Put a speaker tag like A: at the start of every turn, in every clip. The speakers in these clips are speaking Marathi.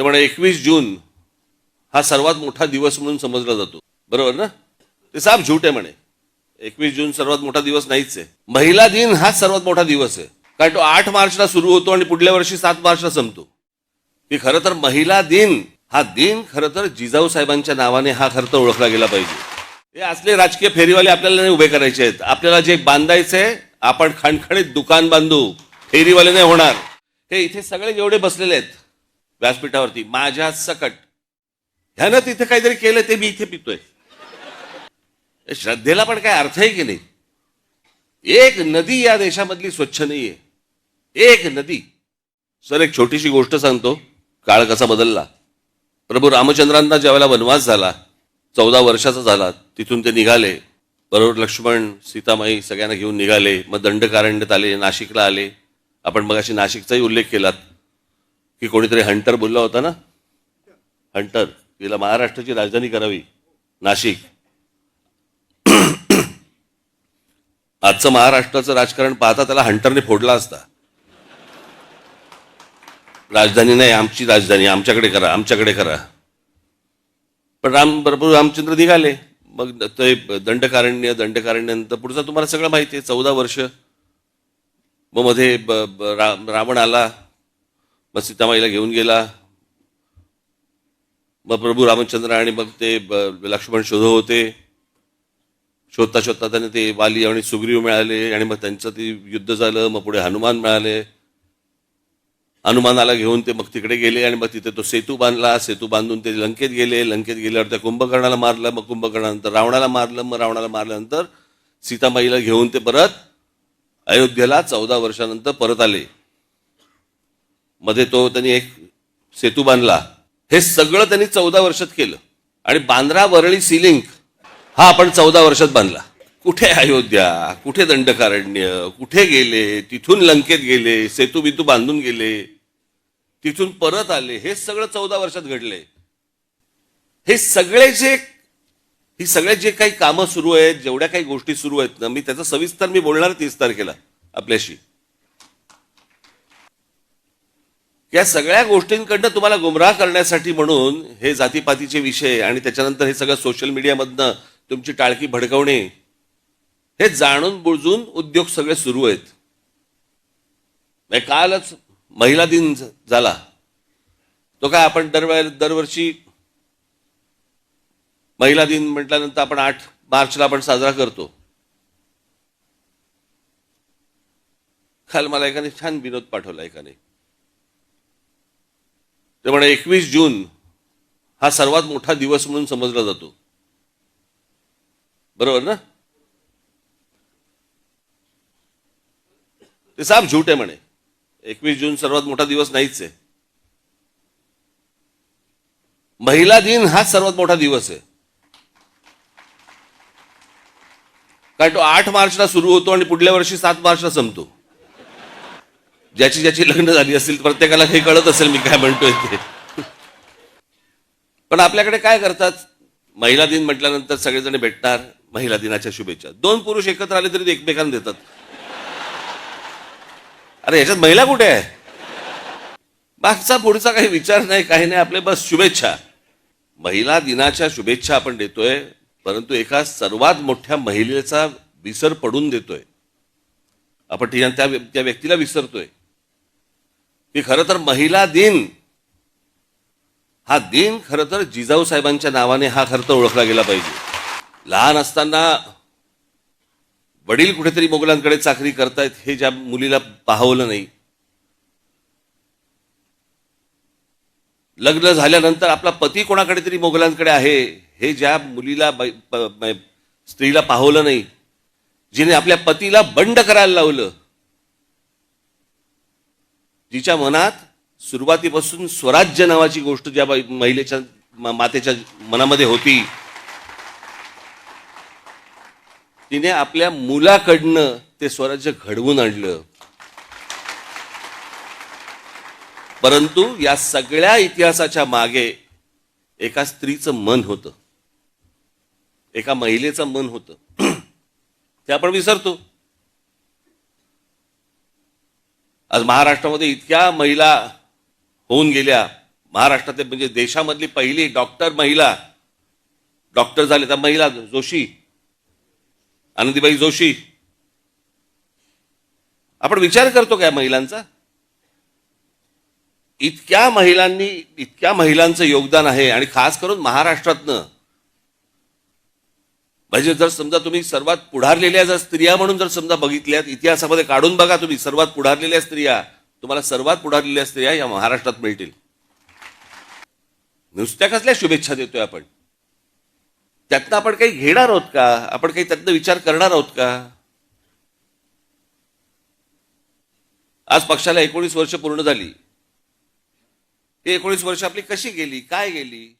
A: त्यामुळे म्हणे एकवीस जून हा सर्वात मोठा दिवस म्हणून समजला जातो. बरोबर ना? ते साफ झूट आहे म्हणे. एकवीस जून सर्वात मोठा दिवस नाहीच आहे. महिला दिन हाच सर्वात मोठा दिवस आहे. कारण तो आठ मार्चला सुरू होतो आणि पुढल्या वर्षी सात मार्चला संपतो. की खरं तर महिला दिन हा दिन खरं तर जिजाऊ साहेबांच्या नावाने हा खरं तर ओळखला गेला पाहिजे. हे असले राजकीय फेरीवाले आपल्याला नाही उभे करायचे आहेत. आपल्याला जे बांधायचंय आपण खणखणीत दुकान बांधू फेरीवाले नाही होणार. हे इथे सगळे जेवढे बसलेले आहेत व्यासपीठावरती माझ्या सकट. ह्यानं तिथे काहीतरी केलं ते मी इथे पितोय. श्रद्धेला पण काय अर्थ आहे की नाही? एक नदी या देशामधली स्वच्छ नाहीये. एक नदी. सर एक छोटीशी गोष्ट सांगतो. काळ कसा बदलला? प्रभू रामचंद्रांना ज्यावेळेला वनवास झाला चौदा वर्षाचा झाला तिथून ते निघाले. बरोबर लक्ष्मण सीतामाई सगळ्यांना घेऊन निघाले. मग दंडकारण्यात आले नाशिकला आले. आपण मग अशी नाशिकचाही उल्लेख केलात. की कोणीतरी हंटर बोलला होता ना? हंटर तिला महाराष्ट्राची राजधानी करावी नाशिक. आजचं महाराष्ट्राचं राजकारण पाहता त्याला हंटरने फोडला असता. राजधानी नाही आमची राजधानी आमच्याकडे करा आमच्याकडे करा. पण राम प्रभू रामचंद्र निघाले. मग ते दंडकारण्य दंडकारण्यानंतर पुढचं तुम्हाला सगळं माहिती आहे चौदा वर्ष. मग मध्ये रा- रावण आला. मग सीतामाईला घेऊन गेला. मग प्रभू रामचंद्र आणि मग ते लक्ष्मण शोध होते. शोधता शोधता त्यांना ते वाली आणि सुग्रीव मिळाले आणि मग त्यांचं ते युद्ध झालं. मग पुढे हनुमान मिळाले. हनुमानाला घेऊन ते मग तिकडे गेले आणि मग तिथे तो सेतू बांधला. सेतू बांधून ते लंकेत गेले. लंकेत गेल्यावर त्या कुंभकर्णाला मारलं. मग कुंभकर्णानंतर रावणाला मारलं. मग रावणाला मारल्यानंतर सीतामाईला घेऊन ते परत अयोध्येला चौदा वर्षानंतर परत आले. मध्ये तो त्यांनी एक सेतू बांधला. हे सगळं त्यांनी चौदा वर्षात केलं. आणि बांद्रा वरळी सिलिंक हा आपण चौदा वर्षात बांधला. कुठे अयोध्या? कुठे दंडकारण्य? कुठे गेले? तिथून लंकेत गेले? सेतू बितू बांधून गेले? तिथून परत आले? हे सगळं चौदा वर्षात घडले. हे सगळे जे ही सगळे जे काही कामं सुरू आहेत जेवढ्या काही गोष्टी सुरू आहेत ना मी त्याचा सविस्तर मी बोलणार तीस तारखेला आपल्याशी. या सगळ्या गोष्टींकडनं तुम्हाला गुमराह करण्यासाठी म्हणून हे जातीपातीचे विषय आणि त्याच्यानंतर हे सगळं सोशल मीडियामधनं तुमची टाळकी भडकवणे हे जाणून बुजून उद्योग सगळे सुरू आहेत. कालच महिला दिन झाला. तो काय आपण दरवे दरवर्षी महिला दिन म्हटल्यानंतर आपण आठ मार्चला आपण साजरा करतो. काल मला एकाने छान विनोद पाठवला एकाने. ते म्हणे एकवीस जून हा सर्वात मोठा दिवस म्हणून समजला जातो. बरोबर ना? ते साफ झूट आहे म्हणे. एकवीस जून सर्वात मोठा दिवस नाहीच आहे. महिला दिन हाच सर्वात मोठा दिवस आहे. कारण तो आठ मार्चला सुरू होतो आणि पुढल्या वर्षी सात मार्चला संपतो. ज्याची ज्याची लग्न झाली असतील प्रत्येकाला हे कळत असेल मी काय म्हणतोय ते. पण आपल्याकडे काय करतात? महिला दिन म्हटल्यानंतर सगळेजण भेटणार महिला दिनाच्या शुभेच्छा. दोन पुरुष एकत्र आले तरी एकमेकांना देतात. अरे याच्यात महिला कुठे आहे? मागचा पुढचा काही विचार नाही काही नाही आपले बस शुभेच्छा. महिला दिनाच्या शुभेच्छा आपण देतोय परंतु एका सर्वात मोठ्या महिलेचा विसर पडून देतोय. आपण त्या त्या व्यक्तीला विसरतोय. की खरं तर महिला दिन हा दिन खरं तर जिजाऊ साहेबांच्या नावाने हा खरं तर ओळखला गेला पाहिजे. लहान असताना वडील कुठेतरी मोगलांकडे चाकरी करतायत हे ज्या मुलीला पाहवलं नाही. लग्न झाल्यानंतर आपला पती कोणाकडे तरी मोगलांकडे आहे हे ज्या मुलीला स्त्रीला पाहवलं नाही जिने आपल्या पतीला बंड करायला लावलं जिच्या मनात सुरुवातीपासून स्वराज्य नावाची गोष्ट ज्या महिलेच्या मातेच्या मनामध्ये होती तिने आपल्या मुलाकडनं ते स्वराज्य घडवून आणलं. परंतु या सगळ्या इतिहासाच्या मागे एका स्त्रीचं मन होतं. एका महिलेचं मन होतं. ते आपण विसरतो. आज महाराष्ट्रामध्ये इतक्या महिला होऊन गेल्या. महाराष्ट्रातले म्हणजे देशामधली पहिली डॉक्टर महिला डॉक्टर झाले त्या महिला जोशी आनंदीबाई जोशी. आपण विचार करतो का महिलांचा? इतक्या महिलांनी इतक्या महिलांचं योगदान आहे आणि खास करून महाराष्ट्रातनं म्हणजे जर समजा तुम्ही सर्वात पुढारलेल्या जर स्त्रिया म्हणून जर समजा बघितल्यात इतिहासामध्ये काढून बघा तुम्ही सर्वात पुढारलेल्या स्त्रिया. तुम्हाला सर्वात पुढारलेल्या स्त्रिया या महाराष्ट्रात मिळतील. नुसत्या कसल्या शुभेच्छा देतोय आपण? त्यातनं आपण काही घेणार आहोत का? आपण काही त्यातनं विचार करणार आहोत का? आज पक्षाला एकोणीस वर्ष पूर्ण झाली. ती एकोणीस वर्ष आपली कशी गेली? काय गेली?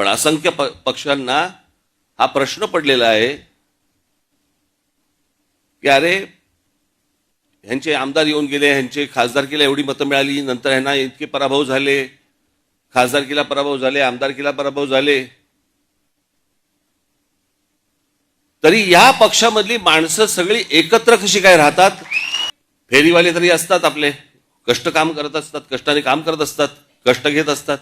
A: पण असंख्य प- पक्षांना हा प्रश्न पडलेला आहे की अरे ह्यांचे आमदार येऊन गेले ह्यांचे खासदारकीला एवढी मतं मिळाली नंतर ह्यांना इतके पराभव झाले खासदारकीला पराभव झाले आमदारकीला पराभव झाले. तरी या पक्षामधली माणसं सगळी एकत्र कशी काय राहतात? फेरीवाले तरी असतात आपले. कष्ट काम करत असतात कष्टाने काम करत असतात कष्ट घेत असतात.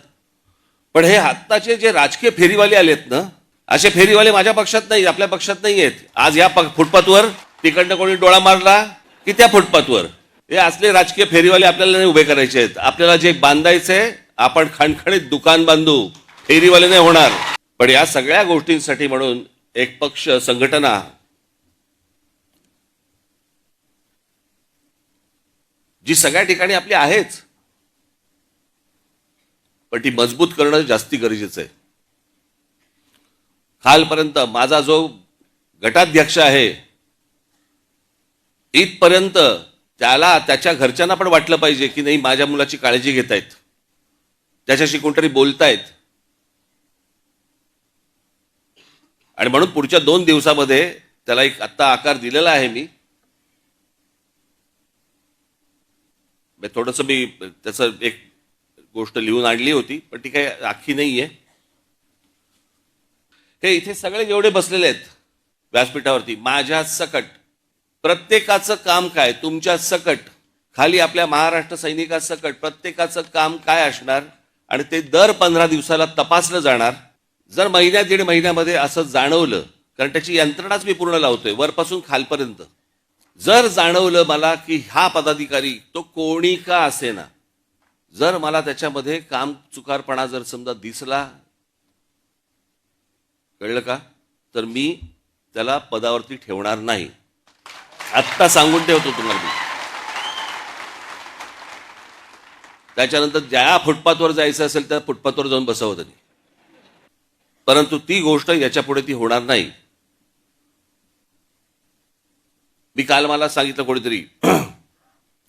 A: पण हे आत्ताचे जे राजकीय फेरीवाले आलेत ना असे फेरीवाले माझ्या पक्षात नाही आपल्या पक्षात नाही आहेत. आज या फुटपाथवर तिकडनं कोणी डोळा मारला की त्या फुटपाथवर? हे असले राजकीय फेरीवाले आपल्याला नाही उभे करायचे आहेत. आपल्याला जे बांधायचंय आपण खणखणीत दुकान बांधू फेरीवाले नाही होणार. पण या सगळ्या गोष्टींसाठी म्हणून एक पक्ष संघटना जी सगळ्या ठिकाणी आपली आहेच. पण ती मजबूत करणं जास्ती गरजेचं आहे. कालपर्यंत माझा जो गटाध्यक्ष आहे इथपर्यंत त्याला त्याच्या घरच्यांना पण वाटलं पाहिजे की नाही माझ्या मुलाची काळजी घेत आहेत त्याच्याशी कोणतरी बोलतायत. आणि म्हणून पुढच्या दोन दिवसामध्ये त्याला एक आत्ता आकार दिलेला आहे मी. थोडस थोडंसं मी त्याचं एक गोष्ट लिहून आणली होती पण ती काही नाही नाहीये. हे इथे सगळे जेवढे बसलेले आहेत व्यासपीठावरती माझ्या सकट प्रत्येकाचं काम काय? तुमच्या सकट खाली आपल्या महाराष्ट्र सैनिकासकट प्रत्येकाचं काम काय असणार? आणि ते दर पंधरा दिवसाला तपासलं जाणार. जर महिन्या दीड महिन्यामध्ये असं जाणवलं कारण त्याची यंत्रणाच मी पूर्ण लावतोय वरपासून खालपर्यंत. जर जाणवलं मला की हा पदाधिकारी तो कोणी का असेना? जर मला त्याच्यामध्ये काम चुकारपणा जर समजा दिसला कळलं का? तर मी त्याला पदावरती ठेवणार नाही. आत्ता सांगून ठेवतो तुम्हाला मी. त्याच्यानंतर ज्या फुटपाथवर जायचं असेल त्या फुटपाथवर जाऊन बसावं त्यांनी. परंतु ती गोष्ट याच्यापुढे ती होणार नाही. मी काल मला सांगितलं कोणीतरी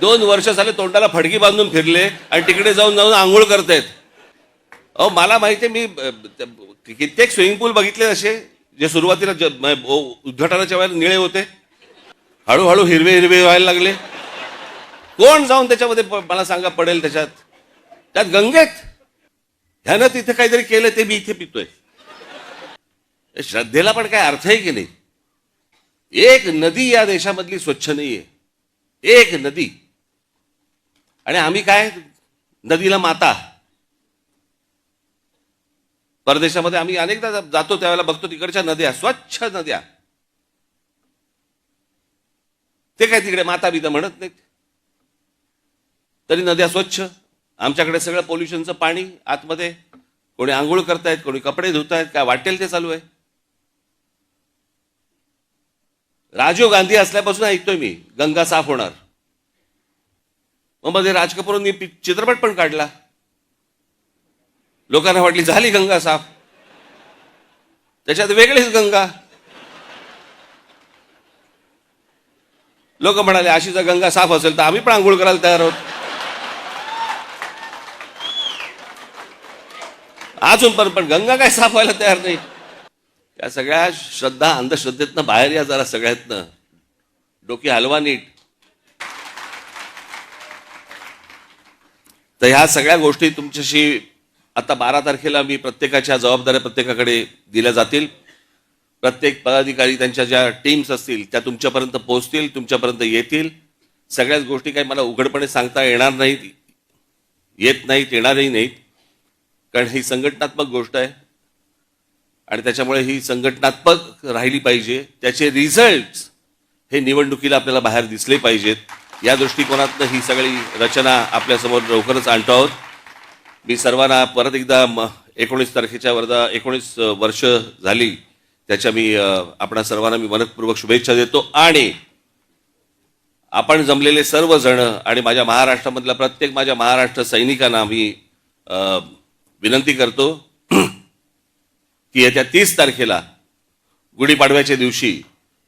A: दोन वर्ष झाले तोंडाला फडकी बांधून फिरले आणि तिकडे जाऊन जाऊन आंघोळ करतायत. अहो मला माहिती आहे मी कित्येक स्विमिंग पूल बघितले असे जे सुरुवातीला ज- हो, उद्घाटनाच्या वेळेला निळे होते. हळूहळू हिरवे हिरवे व्हायला लागले. कोण जाऊन त्याच्यामध्ये प- मला सांगा पडेल त्याच्यात? त्यात गंगेत ह्यानं तिथे काहीतरी केलं ते मी इथे पितोय. श्रद्धेला पण काय अर्थ आहे की नाही? एक नदी या देशामधली स्वच्छ नाहीये. एक नदी. आणि आम्ही काय? नदीला माता. परदेशामध्ये आम्ही अनेकदा जातो त्यावेळेला बघतो तिकडच्या नद्या स्वच्छ नद्या. ते काय तिकडे माता बिता म्हणत नाहीत. तरी नद्या स्वच्छ. आमच्याकडे सगळं पोल्युशनचं पाणी आतमध्ये. कोणी आंघोळ करतायत कोणी कपडे धुतायत काय वाटेल ते चालू आहे. राजीव गांधी असल्यापासून ऐकतोय मी गंगा साफ होणार. मग मध्ये राज कपूरांनी चित्रपट पण काढला. लोकांना वाटली झाली गंगा साफ. त्याच्यात वेगळीच गंगा. लोक म्हणाले अशी जर गंगा साफ असेल तर आम्ही पण आंघोळ करायला तयार आहोत. अजून पण पण गंगा काय साफ व्हायला तयार नाही. त्या सगळ्या श्रद्धा अंधश्रद्धेतनं बाहेर या जरा सगळ्यातनं. डोकी हलवा नीट. तर ह्या सगळ्या गोष्टी तुमच्याशी आता बारा तारखेला मी प्रत्येकाच्या जबाबदाऱ्या प्रत्येकाकडे दिल्या जातील. प्रत्येक पदाधिकारी त्यांच्या ज्या टीम्स असतील त्या तुमच्यापर्यंत पोहोचतील तुमच्यापर्यंत येतील. सगळ्याच गोष्टी काही मला उघडपणे सांगता येणार नाहीत येत नाहीत येणारही नाहीत. कारण ही संघटनात्मक गोष्ट आहे. आणि त्याच्यामुळे ही संघटनात्मक राहिली पाहिजे. त्याचे रिझल्ट हे निवडणुकीला आपल्याला बाहेर दिसले पाहिजेत. या दृष्टिकोनातनं ही सगळी रचना आपल्यासमोर लवकरच आणतो आहोत मी सर्वांना परत एकदा म एकोणीस तारखेच्या वर्धा एकोणीस वर्ष झाली त्याच्या मी आपणा सर्वांना मी मनपूर्वक शुभेच्छा देतो आणि आपण जमलेले सर्वजण आणि माझ्या महाराष्ट्रामधल्या प्रत्येक माझ्या महाराष्ट्र सैनिकांना मी विनंती करतो की येत्या तीस तारखेला गुढीपाडव्याच्या दिवशी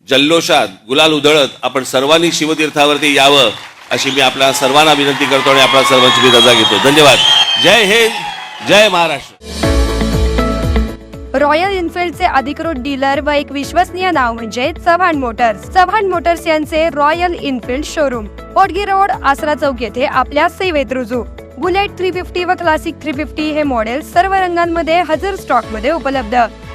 A: जल्लोषात गुलाल उधळत आपण सर्वांनी शिवतीर्थावरती यावं अशी मी आपल्या सर्वांना विनंती करतो आणि आपल्या सर्वांची मी रजा घेतो. धन्यवाद. जय हिंद जय महाराष्ट्र.
B: रॉयल इन्फिल्डचे अधिकृत डीलर व एक विश्वसनीय नाव म्हणजे चव्हाण मोटर्स. चव्हाण मोटर्स यांचे Royal Enfield showroom. Odgi road Asara चौक येथे आपल्या सेवेत रुजू. बुलेट थ्री फिफ्टी व क्लासिक थ्री फिफ्टी हे मॉडेल सर्व रंगांमध्ये हजर स्टॉकमध्ये उपलब्ध.